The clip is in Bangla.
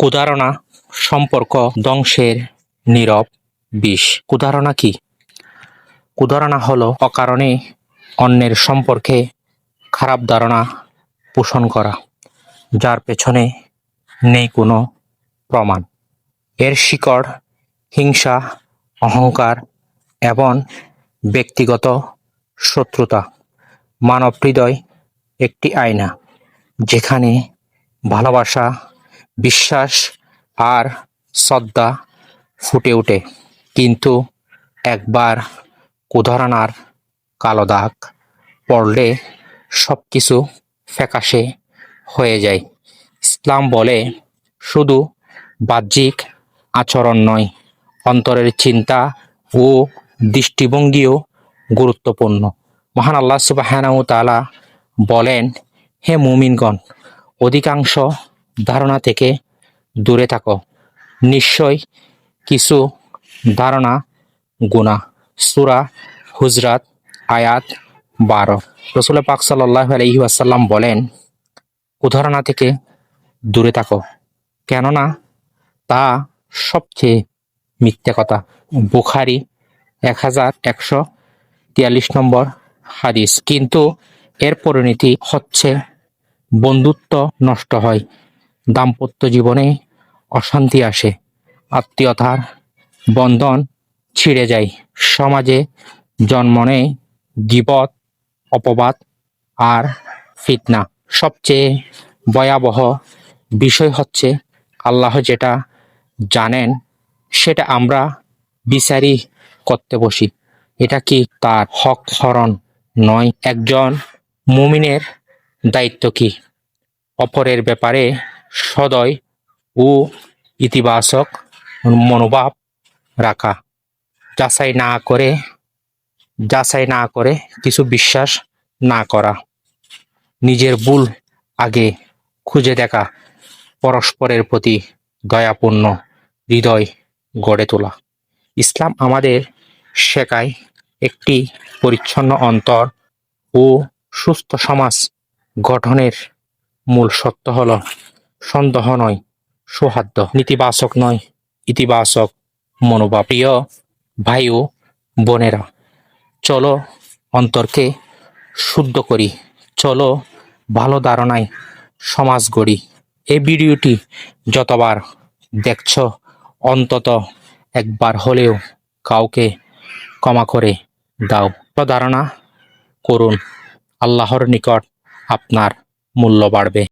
কুদারণা সম্পর্ক ধ্বংসের নীরব বিষ। কুদারণা কি? কুদারণা হলো অকারণে অন্যের সম্পর্কে খারাপ ধারণা পোষণ করা, যার পেছনে নেই কোনো প্রমাণ। এর শিকড় হিংসা, অহংকার এবং ব্যক্তিগত শত্রুতা মানব হৃদয় একটি আয়না, যেখানে ভালোবাসা বিশ্বাস আর শ্রদ্ধা ফুটে ওঠে। কিন্তু একবার কুধারণার কালো দাগ পড়লে সব কিছু ফ্যাকাশে হয়ে যায়। ইসলাম বলে, শুধু বাহ্যিক আচরণ নয়, অন্তরের চিন্তা ও দৃষ্টিভঙ্গিও গুরুত্বপূর্ণ। মহান আল্লাহ সুবাহানাউ তাআলা বলেন, হে মুমিনগণ, অধিকাংশ ধারণা থেকে দূরে থাকো। নিশ্চয় কিছু ধারণা গুণা সুরা হুজরাত, আয়াত বারো। রসুল পাক সাল্লাহ আলহি বলেন কুধারণা থেকে দূরে থাকো। কেননা তা সবচেয়ে মিথ্যে কথা। বুখারি এক হাজার একশো তিয়াল্লিশ নম্বর হাদিস। কিন্তু এর পরিণতি হচ্ছে বন্ধুত্ব নষ্ট হয়। দাম্পত্য জীবনে অশান্তি আসে, আত্মীয়তার বন্ধন ছিঁড়ে যায়। সমাজে জন্ম নেয় অপবাদ আর ফিতনা। সবচেয়ে ভয়াবহ বিষয় হচ্ছে আল্লাহ যেটা জানেন, সেটা আমরা বিচারই করতে বসি। এটা কি তার হক হরণ নয়? একজন মুমিনের দায়িত্ব কি? অপরের ব্যাপারে সদয় ও ইতিবাচক মনোভাব রাখা। যাচাই না করে, যাচাই না করে কিছু বিশ্বাস না করা। নিজের ভুল আগে খুঁজে দেখা পরস্পরের প্রতি দয়াপূর্ণ হৃদয় গড়ে তোলা। ইসলাম আমাদের শেখায় একটি পরিচ্ছন্ন অন্তর ও সুস্থ সমাজ গঠনের মূল সত্য হলো সন্দেহ নয়, সৌহার্দ্য, নেতিবাচক নয়, ইতিবাচক মনোভাব প্রিয় ভাই ও বোনেরা। চলো অন্তরকে শুদ্ধ করি, চলো ভালো ধারণায় সমাজ গড়ি। এই ভিডিওটি যতবার দেখছ, অন্তত একবার হলেও কাউকে ক্ষমা করে দাও। ধারণা করুন, আল্লাহর নিকট আপনার মূল্য বাড়বে।